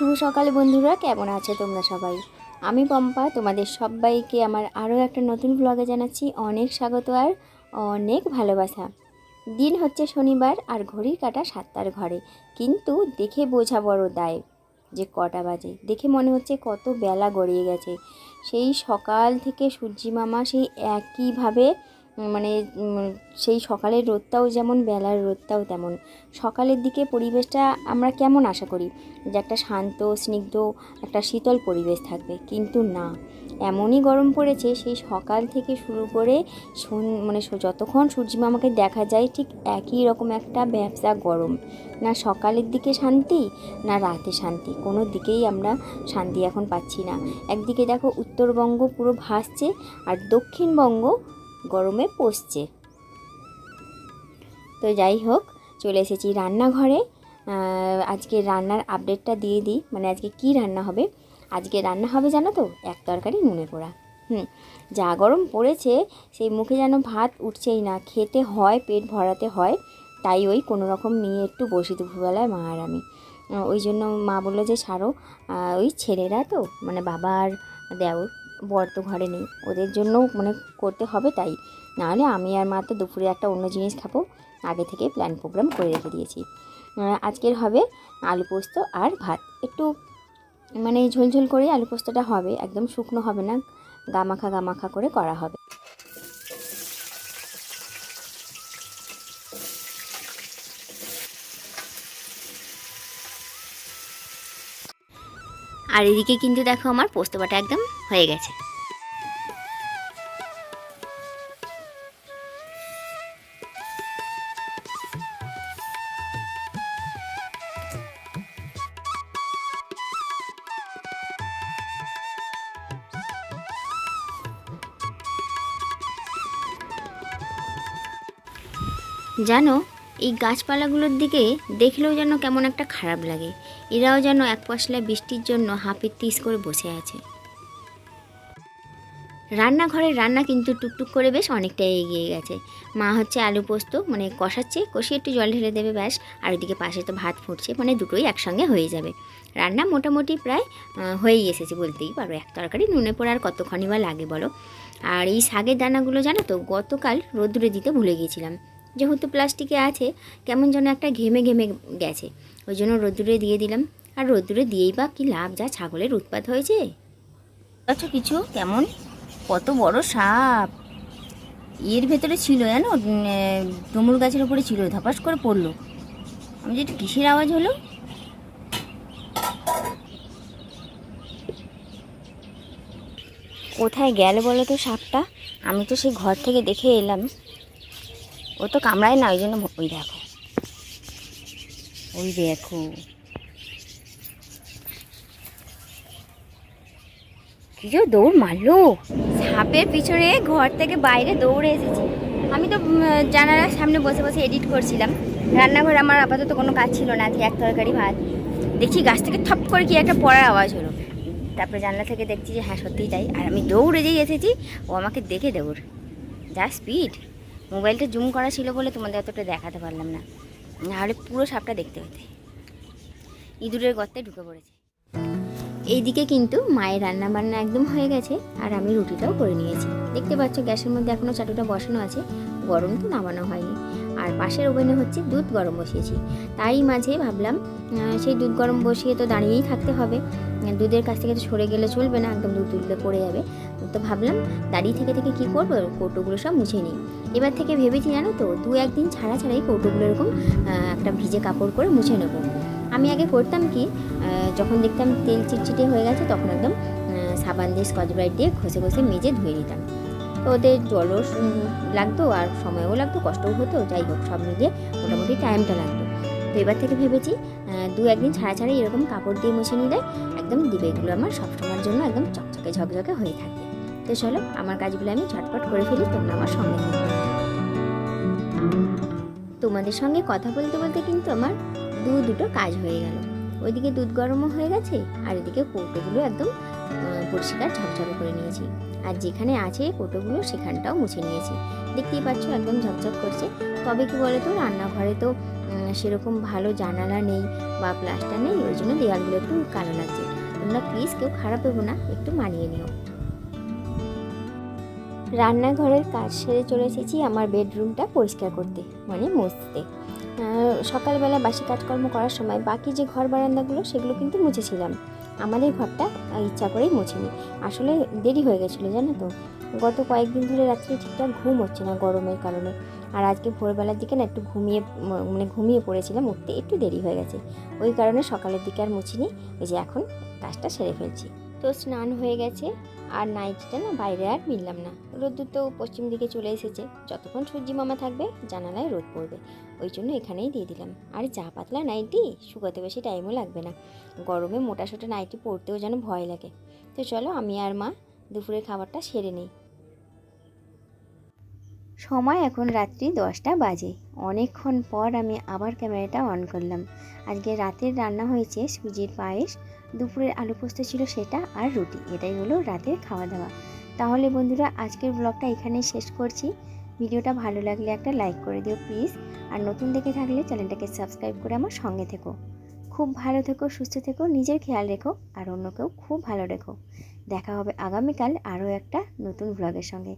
শুভ সকালে বন্ধুরা, কেমন আছো তোমরা সবাই? আমি পম্পা, তোমাদের সবাইকে আমার আরও একটা নতুন ব্লগে জানাচ্ছি অনেক স্বাগত আর অনেক ভালোবাসা। দিন হচ্ছে শনিবার আর ঘড়ির কাটা সাতটার ঘরে, কিন্তু দেখে বোঝা বড় দায় যে কটা বাজে। দেখে মনে হচ্ছে কত বেলা গড়িয়ে গেছে। সেই সকাল থেকে সূর্যি মামা সেই একইভাবে মানে সেই সকালের রোদটাও যেমন, বেলার রোদটাও তেমন। সকালের দিকে পরিবেশটা আমরা কেমন আশা করি? যে একটা শান্ত, স্নিগ্ধ, একটা শীতল পরিবেশ থাকবে। কিন্তু না। এমনই গরম পড়েছে, সেই সকাল থেকে শুরু করে মানে যতক্ষণ সূর্যি মামাকে দেখা যায়, ঠিক একই রকম একটা ব্যবসা গরম। না সকালের দিকে শান্তি, না রাতে শান্তি। কোনো দিকেই আমরা শান্তি এখন পাচ্ছি না। একদিকে দেখো উত্তরবঙ্গ পুরো ভাসছে, আর দক্ষিণবঙ্গ গরমে পড়ছে তো যাই হোক চলে এসেছি রান্নাঘরে। আজকে রান্নার আপডেটটা দিয়ে দিই। মানে আজকে কি রান্না হবে? আজকে রান্না হবে জানো তো? এক তরকারি নুনে পোড়া। হুম যা গরম পড়েছে সেই মুখে যেন ভাত উঠছেই না। খেতে হয় পেট ভরাতে হয়। তাই ওই কোনো রকম নিয়ে একটু বসি দুপুরবেলায় মা আর আমি। ওই জন্য মা বলল যে আহ, ওই ছেলেরা তো মানে বাবার দেওর। বর তো ঘরে নেই। ওদের জন্য মানে করতে হবে তাই। নাহলে আমি আর মা তো দুপুরে একটা অন্য জিনিস খাব। আগে থেকে প্ল্যান প্রোগ্রাম করে রেখে দিয়েছি। আজকের হবে আলু পোস্ত আর ভাত। একটু মানে ঝোলঝোল করে আলু পোস্তটা হবে, একদম শুকনো হবে না। গামাখা গামাখা করে করা হবে। আর এদিকে কিন্তু দেখো আমার পোস্ত বাটা একদম হয়ে গেছে। জানো, এই গাছপালাগুলোর দিকে দেখলেও যেন কেমন একটা খারাপ লাগে। এরাও যেন এক পশলা বৃষ্টির জন্য হাঁপির তিস করে বসে আছে। রান্নাঘরের রান্না কিন্তু টুকটুক করে বেশ অনেকটাই এগিয়ে গেছে। মা হচ্ছে আলু পোস্ত মানে কষাচ্ছে, কষিয়ে একটু জল ঢেলে দেবে ব্যাস, আর ওদিকে পাশে তো ভাত ফুটছে মানে দুটোই একসঙ্গে হয়ে যাবে। রান্না মোটামুটি প্রায় হয়েই এসেছে বলতেই পারো, এক তরকারি নুনে পড়ে আর কতক্ষণই বা লাগে বলো। আর এই শাকের দানাগুলো জানো তো, গতকাল রোদ্দুরে দিতে ভুলে গিয়েছিলাম। যেহেতু প্লাস্টিকে আছে, কেমন যেন একটা ঘেমে ঘেমে গেছে, ওই জন্য রোদ্দুরে দিয়ে দিলাম। আর রোদ্দুরে দিয়েই বা কী লাভ, যা ছাগলের উৎপাত হয়েছে। কিছু কেমন কত বড় সাপ। এর ভেতরে ছিল জানো ডমরু গাছের উপরে ছিল, ধাপাস করে পড়ল। আমি যেটা কিসের আওয়াজ হলো। কোথায় গেল বলো তো সাপটা? আমি তো সেই ঘর থেকে দেখে এলাম। ও তো কামড়ায় না, ওই জন্য ওই দেখো। ওই দেখো। কি যে দৌড় মারলো। সাপের পিছনে ঘর থেকে বাইরে দৌড়ে এসেছি। আমি তো জানালার সামনে বসে বসে এডিট করছিলাম। রান্নাঘরে আমার আপাতত কোনো কাজ ছিল না, আজকে এক তরকারি ভাত। দেখছি গাছ থেকে থপ করে কি একটা পড়ার আওয়াজ হলো। তারপরে জানলা থেকে দেখছি যে হ্যাঁ সত্যিই তাই। আর আমি দৌড়ে যেই এসেছি, ও আমাকে দেখে দৌড় যা স্পিড মোবাইলটা জুম করা ছিল বলে তোমাদের অতটা দেখাতে পারলাম না। নাহলে পুরো সাপটা দেখতে পেতে ইঁদুরের গর্তে ঢুকে পড়েছে। এইদিকে কিন্তু মায়ের রান্না বান্না একদম হয়ে গেছে, আর আমি রুটিটাও করে নিয়েছি। দেখতে পাচ্ছ গ্যাসের মধ্যে এখনও চাটুটা বসানো আছে, গরম তো নামানো হয়নি। আর পাশের ওভেনে হচ্ছে দুধ গরম বসিয়েছি। তাই মাঝে ভাবলাম সেই দুধ গরম বসিয়ে তো দাঁড়িয়েই থাকতে হবে। দুধের কাছ থেকে তো সরে গেলে চলবে না, একদম দুধ তুললে পড়ে যাবে। তো ভাবলাম, দাঁড়িয়ে থেকে থেকে কী করব? কৌটোগুলো সব মুছে নিই। এবার থেকে ভেবেছি জানো তো দু একদিন ছাড়া ছাড়াই কৌটোগুলো এরকম একটা ভিজে কাপড় করে মুছে নেব। আমি আগে করতাম কি যখন দেখতাম তেল চিটচিটে হয়ে গেছে, তখন একদম সাবান দিয়ে, স্কচ ব্রাইট দিয়ে ঘষে ঘষে মেজে ধুয়ে নিতাম। তো ওদের জলও লাগতো আর সময়ও লাগতো, কষ্টও হতো, যাই হোক, সব মিলিয়ে মোটামুটি টাইমটা লাগতো। তো এবার থেকে ভেবেছি দু একদিন ছাড়া ছাড়াই এরকম কাপড় দিয়ে মুছে নিলে একদম দিবেগুলো আমার সবসময়ের জন্য একদম চকচকে ঝকঝকে হয়ে থাকে। তো চলো, আমার কাজগুলো আমি ঝটপট করে ফেলি, তোমরা আমার সঙ্গে তোমাদের সঙ্গে কথা বলতে বলতে কিন্তু আমার দু দুটো কাজ হয়ে গেল। ওইদিকে দুধ গরমও হয়ে গেছে, আর এদিকে কৌটোগুলো একদম পরিষ্কার ঝকঝকে করে নিয়েছি। আর যেখানে আছে কৌটোগুলো সেখানটাও মুছে নিয়েছি। দেখতেই পাচ্ছ একদম ঝকঝক করছে। তবে কি বলে তো রান্নাঘরে তো সেরকম ভালো জানালা নেই বা প্লাস্টার নেই, ওই জন্য দেওয়ালগুলো একটু কালো লাগছে। তোমরা প্লিজ কেউ খারাপ ভেবো না, একটু মানিয়ে নিও। রান্নাঘরের কাজ সেরে চলে এসেছি আমার বেডরুমটা পরিষ্কার করতে মানে মুছতে। সকালবেলা বাসি কাজকর্ম করার সময় বাকি যে ঘর বারান্দাগুলো, সেগুলো কিন্তু মুছেছিলাম। আমাদের ঘরটা ইচ্ছা করেই মুছিনি। আসলে দেরি হয়ে গেছিল, জানো তো? গত কয়েকদিন ধরে রাত্রে ঠিকঠাক ঘুম হচ্ছে না গরমের কারণে। আর আজকে ভোরবেলার দিকে না একটু ঘুমিয়ে মানে ঘুমিয়ে পড়েছিলাম, উঠতে একটু দেরি হয়ে গেছে। ওই কারণে সকালের দিকে আর মুছিনি। ওই যে এখন কাজটা সেরে ফেলছি। তো স্নান হয়ে গেছে। আর নাইটটা না বাইরে আর মিললাম না। রোদ্দুর তো পশ্চিম দিকে চলে এসেছে। যতক্ষণ সূর্যি মামা থাকবে, জানালায় রোদ পড়বে। ওই জন্য এখানেই দিয়ে দিলাম। আর যা পাতলা নাইটি, শুকাতে বেশি টাইমও লাগবে না। গরমে মোটা সোটা নাইটি পড়তেও যেন ভয় লাগে। তো চলো আমি আর মা দুপুরের খাবারটা সেরে নিই। সময় এখন রাত্রি দশটা বাজে। অনেকক্ষণ পর আমি আবার ক্যামেরাটা অন করলাম। আজকে রাতের রান্না হয়েছে সুজির পায়েস, দুপুরের আলু পোস্ত ছিল সেটা আর রুটি, এটাই হলো রাতের খাওয়া দাওয়া তাহলে বন্ধুরা, আজকের ব্লগটা এখানেই শেষ করছি। ভিডিওটা ভালো লাগলে একটা লাইক করে দিও প্লিজ। আর নতুন দেখে থাকলে চ্যানেলটাকে সাবস্ক্রাইব করে আমার সঙ্গে থেকো। খুব ভালো থেকো, সুস্থ থেকো, নিজের খেয়াল রেখো, আর অন্যকেও খুব ভালো রেখো। দেখা হবে আগামীকাল আরও একটা নতুন ব্লগের সঙ্গে।